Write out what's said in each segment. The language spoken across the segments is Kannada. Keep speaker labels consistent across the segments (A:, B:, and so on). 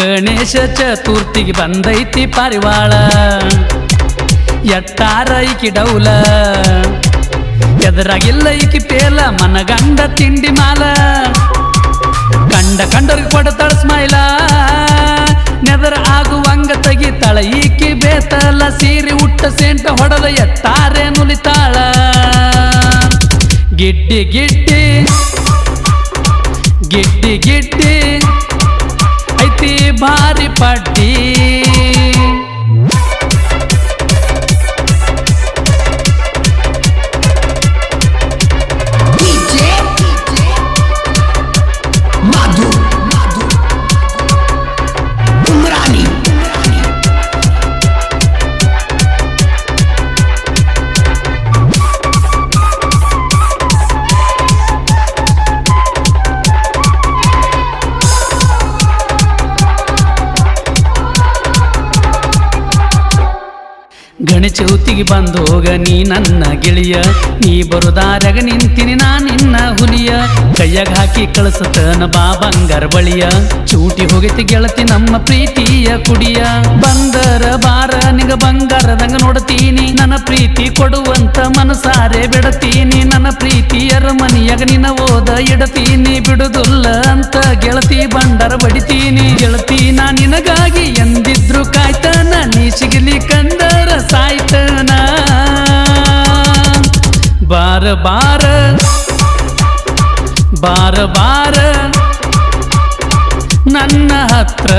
A: ಗಣೇಶ ಚತುರ್ಥಿಗೆ ಬಂದೈತಿ ಪಾರಿವಾಳ. ಎಟ್ಟಾರ ಐಕಿ ಡೌಲ. ಎದುರಾಗಿಲ್ಲ ಐಕಿ ಪೇಲ, ಮನಗಂಡ ತಿಂಡಿ ಮಾಲ. ಕಂಡ ಕಂಡರಿಗೆ ಕೊಡತಾಳ ಸ್ಮೈಲ. ನೆದರ ಆಗುವಂಗ ತೆಗಿತಾಳ ಈಕಿ ಬೇತಲ, ಸೀರಿ ಉಟ್ಟ ಸೇಂಟ ಹೊಡೆದ ಎತ್ತಾರೆ ನುಲಿತಾಳ. ಗಿಡ್ಡಿ ಗಿಡ್ಡಿ ಗಿಡ್ಡಿ ಗಿಡ್ಡಿ. ಐತಿ ಭಾರಿ ಹೋಗ ನೀ ನನ್ನ ಗೆಳೆಯ. ನೀ ಬರುದಾರ್ಯಾಗ ನಿಂತಿನಿ ನಾ ನಿನ್ನ ಹುಲಿಯ. ಕೈಯಾಗ ಹಾಕಿ ಕಳಿಸತನ ಬಾ ಬಂಗಾರ ಬಳಿಯ. ಚೂಟಿ ಹೋಗೈತಿ ಗೆಳತಿ ನಮ್ಮ ಪ್ರೀತಿಯ ಕುಡಿಯ. ಬಂದರ ಬಾರ, ನಿಗ ಬಂಗಾರದಂಗ ನೋಡ್ತೀನಿ. ನನ್ನ ಪ್ರೀತಿ ಕೊಡುವಂತ ಮನಸಾರೆ ಬಿಡತೀನಿ. ನನ್ನ ಪ್ರೀತಿಯರ ಮನಿಯಾಗ ನಿನ್ನ ಓದ ಇಡತೀನಿ. ಬಿಡುದುಲ್ಲ ಅಂತ ಗೆಳತಿ ಬಂಡರ ಬಡಿತೀನಿ. ಗೆಳತಿ, ನಾ ನಿನಗಾಗಿ ಎಂದಿದ್ರು ಕಾಯ್ತಾನ. ನೀ ಸಿಗಲಿ ಕಂದರ ಸಾಯ್ತನ. ಬಾರ ಬಾರ ಬಾರ ಬಾರ ನನ್ನ ಹತ್ರ.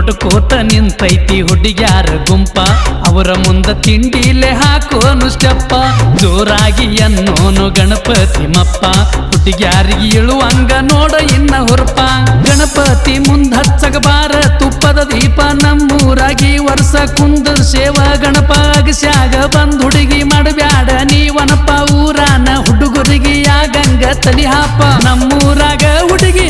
A: ನೋಡ್ಕೋತ ನಿಂತೈತಿ ಹುಡುಗ್ಯಾರ ಗುಂಪ. ಅವರ ಮುಂದ ತಿಂಡಿಲೆ ಹಾಕೋನು ಸ್ಟೆಪ್ಪ. ಜೋರಾಗಿ ಅನ್ನೋನು ಗಣಪತಿ ಮಪ್ಪ. ಹುಡುಗ್ಯಾರಿಗೆ ಇಳುವಂಗ ನೋಡ ಇನ್ನ ಹುರ್ಪ. ಗಣಪತಿ ಮುಂದ ಹಚ್ಚಗಬಾರ ತುಪ್ಪದ ದೀಪ. ನಮ್ಮೂರಾಗಿ ವರ್ಷ ಕುಂದ ಸೇವ ಗಣಪ ಅಗಸ್ಯಾಗ ಬಂದ್ ಹುಡುಗಿ ಮಾಡಬ್ಯಾಡ ನೀವನಪ್ಪ. ಊರಾನ ಹುಡುಗರಿಗೆ ಆಗಂಗ ತಲಿ ಹಾಪ. ನಮ್ಮೂರಾಗ ಹುಡುಗಿ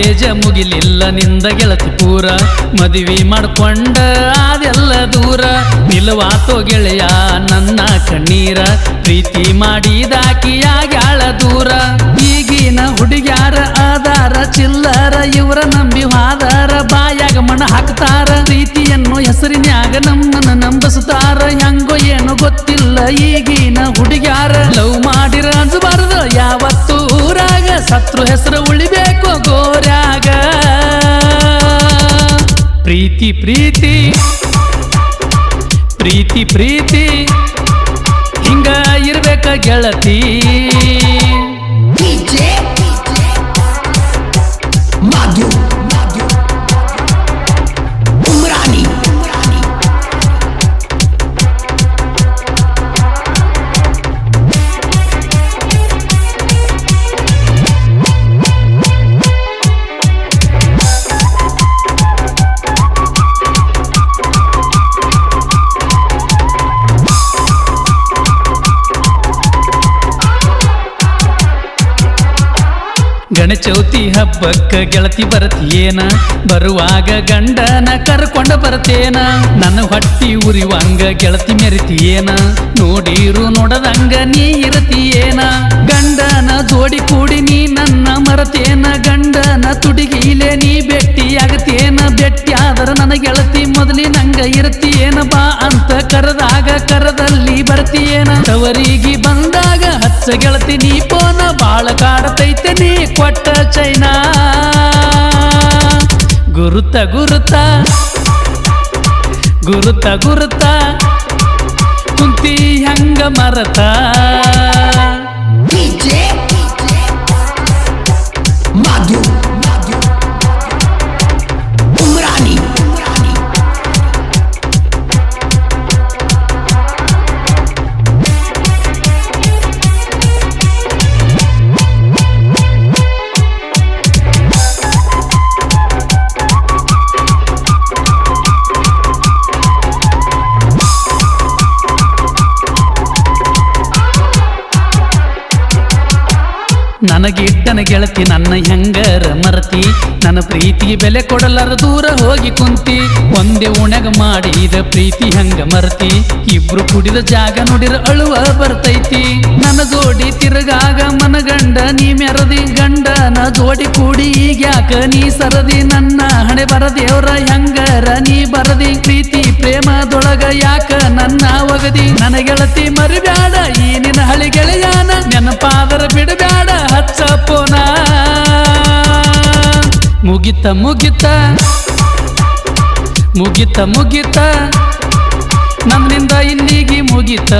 A: ಕಾಲೇಜ ಮುಗಿಲಿಲ್ಲ ನಿಂದ ಗೆಳತಿ ಪೂರ. ಮದುವೆ ಮಾಡ್ಕೊಂಡ ಅದೆಲ್ಲ ದೂರ. ನಿಲ್ವಾತೋ ಗೆಳೆಯ ನನ್ನ ಕಣ್ಣೀರ. ಪ್ರೀತಿ ಮಾಡಿದಾಕಿಯಾಗ್ಯಾಳ ದೂರ. ಈಗಿನ ಹುಡುಗ್ಯಾರ ಆಧಾರ ಚಿಲ್ಲರ, ಇವರ ನಂಬಿ ಹಾದಾರ, ಬಾಯಾಗ ಮಣ ಹಾಕ್ತಾರ ಪ್ರೀತಿಯನ್ನು ಹೆಸರಿನ್ಯಾಗ ನಮ್ಮನ್ನ ನಂಬಿಸುತ್ತಾರ. ಹೆಂಗೋ ಏನು ಗೊತ್ತಿಲ್ಲ ಈಗಿನ ಹುಡುಗ್ಯಾರ. ಲವ್ ಮಾಡಿರ ಅನ್ಸಬಾರದು ಯಾವತ್ತು ಸತ್ರು ಹೆಸರು ಉಳಿಬೇಕು ಗೋರಾಗ ಪ್ರೀತಿ ಪ್ರೀತಿ. ಪ್ರೀತಿ ಪ್ರೀತಿ. ಹಿಂಗ ಇರ್ಬೇಕ ಗೆಳತಿ.
B: ಗಣ
A: ಚೌತಿ ಹಬ್ಬಕ್ಕ ಗೆಳತಿ ಬರತಿಯೇನ? ಬರುವಾಗ ಗಂಡನ ಕರ್ಕೊಂಡು ಬರ್ತೇನ? ನನ್ನ ಹೊಟ್ಟಿ ಉರಿವಂಗ ಗೆಳತಿ ಮೆರಿತೀಯೇನ? ನೋಡಿರು ನೋಡದಂಗ ನೀ ಇರತಿಯೇನ? ಗಂಡನ ಜೋಡಿ ಕೂಡಿ ನೀ ನನ್ನ ಮರತೇನ? ಗಂಡನ ತುಡಿಗಿಲೆ ನೀ ಬೆಟ್ಟಿ ಭೇಟಿಯಾಗತೇನ? ಬೆಟ್ಟಿ ಆದ್ರ ನನ್ನ ಗೆಳತಿ ಮೊದಲಿ ನಂಗ ಇರತಿಯೇನ? ಬಾ ಅಂತ ಕರೆದಾಗ ಕರದಲ್ಲಿ ಬರ್ತೀಯೇನ? ತವರಿಗೆ ಬಂದ ಹಚ್ಚ ಗೆಳತಿ, ನೀ ಪೋನ ಬಾಳ ಕಾಡತೈತೆ, ನೀ ಕೊಟ್ಟ ಚೈನಾ. ಗುರುತ ಗುರುತ ಗುರುತ ಗುರುತ, ಕುಂತಿ ಹಂಗ ಮರತ. ನನಗಿಟ್ಟನ ಗೆಳತಿ ನನ್ನ ಹೆಂಗರ ಮರತಿ. ನನ್ನ ಪ್ರೀತಿ ಬೆಲೆ ಕೊಡಲಾರ ದೂರ ಹೋಗಿ ಕುಂತಿ. ಒಂದೇ ಉಣಗ ಮಾಡಿದ ಪ್ರೀತಿ ಹಂಗ ಮರತಿ. ಇಬ್ರು ಕುಡಿದ ಜಾಗ ನೋಡಿರ ಅಳುವ ಬರ್ತೈತಿ. ನನ್ನ ಜೋಡಿ ತಿರುಗಾಗ ಮನಗಂಡ ನೀ ಮೆರದಿ ಗಂಡನ ಜೋಡಿ ಕೂಡಿ ಈಗ್ಯಾಕ ನೀ ಸರದಿ. ನನ್ನ ಹಣೆ ಬರದೇವ್ರ ಹೆಂಗರ ನೀ ಬರದಿ. ಪ್ರೀತಿ ಪ್ರೇಮದೊಳಗ ಯಾಕ ನನ್ನ ಒಗದಿ. ನನ್ನ ಗೆಳತಿ ಮರಿಬ್ಯಾಡ, ಈ ನಿನ್ನ ಹಳಿ ಗೆಳೆಯಾನ. ನೆನಪಾದರ ಬಿಡಬ್ಯಾಡ. ಮುಗಿತ ಮುಗಿತ ಮುಗಿತ ಮುಗಿತ ನಮ್ಮಿಂದ ಇಲ್ಲಿಗೆ ಮುಗಿತ.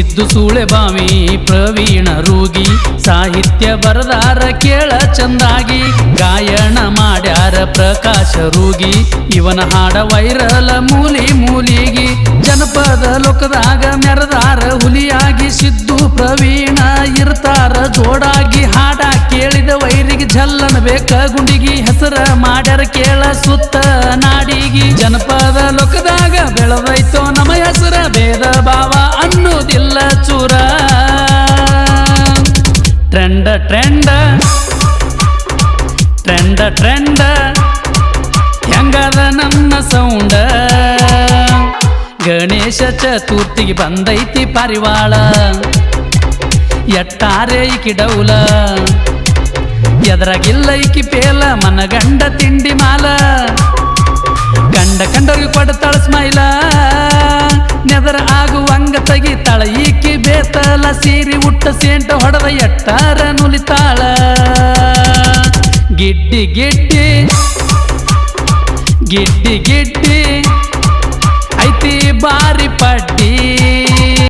A: ಸಿದ್ದು ಸೂಳೆ ಬಾವಿ, ಪ್ರವೀಣ ರೂಗಿ, ಸಾಹಿತ್ಯ ಬರದಾರ ಕೇಳ ಚಂದಾಗಿ ಗಾಯಣ ಮಾಡ್ಯಾರ ಪ್ರಕಾಶ ರೂಗಿ, ಇವನ ಹಾಡ ವೈರಲ ಮೂಲಿ ಮೂಲಿಗಿ, ಜನಪದ ಲೋಕದಾಗ ಮೆರದಾರ ಹುಲಿಯಾಗಿ ಸಿದ್ದು ಪ್ರವೀಣ, ಇರ್ತಾರ ಜೋಡಾಗಿ ಹಾಡ ಕೇಳಿದ ವೈರಿಗೆ ಝಲ್ಲನ ಬೇಕ ಗುಂಡಿಗಿ, ಹೆಸರ ಮಾಡ್ಯಾರ ಕೇಳ ಸುತ್ತ ನಾಡಿಗಿ. ಜನಪದ ಲೋಕದಾಗ ಬೆಳೆದೈತೋ ನಮ್ಮ ಹೆಸರ ಭೇದ ಭಾವ ಅನ್ನೋದಿಲ್ಲ ಚೂರ. ಟ್ರೆಂಡ ಟ್ರೆಂಡ ಟ್ರೆಂಡ ಟ್ರೆಂಡ ಹೆಂಗದ ನನ್ನ ಸೌಂಡ? ಗಣೇಶ ಚತುರ್ಥಿಗೆ ಬಂದೈತಿ ಪರಿವಾಳ. ಎಟ್ಟಾರೆ ಈಕಿ ಡೌಲ. ಎದ್ರಾಗಿಲ್ಲ ಈಕಿ ಪೇಲ, ಮನಗಂಡ ತಿಂಡಿ ಮಾಲ. ಗಂಡ ಕಂಡವ್ರಿಗೆ ಕೊಡ್ತಾಳ ಸ್ಮೈಲ. ನೆದರ ಆಗುವಂಗ ತೆಗಿತಾಳ. ಈಕಿ ಬೇತಲ ಸೀರಿ ಉಟ್ಟ ಸೇಂಟ ಹೊಡೆದ ಎಟ್ಟಾರ ನುಲಿತಾಳ. ಗಿಡ್ಡಿ ಗಿಡ್ಡಿ ಗಿಡ್ಡಿ ಗಿಡ್ಡಿ, ಐತಿ ಬಾರಿ ಪ